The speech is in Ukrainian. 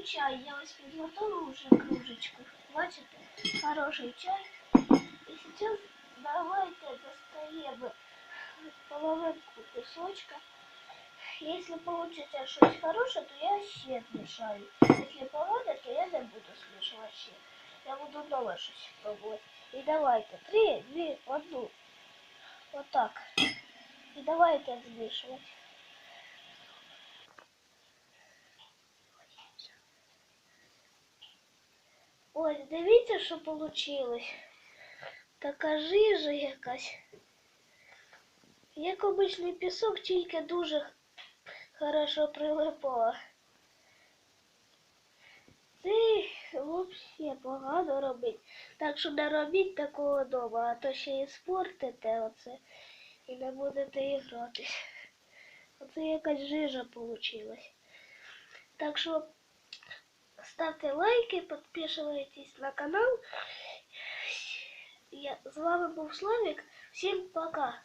І чай. Я ось підготувала вже кружечку. Бачите? Хороший чай. І зараз давайте достаємо половинку пісочка. Если получится что-то хорошее, то я ще смешаю. Если погода, то я не буду смешивать ще. Я буду новое что-то пробовать. И давайте, три, две, одну. Вот так. И давайте смешивать. Ось, дивіться, що вийшло. Така жижа якась. Як обичний пісок, тільки дуже хорошо прилипала. Це взагалі погано робить. Так що не робіть такого дома, а то ще і спортите оце і не будете і гратись. Оце якась жижа вийшла. Так що ставте лайки, підписуйтесь на канал. Я, з вами був Славік. Всім пока!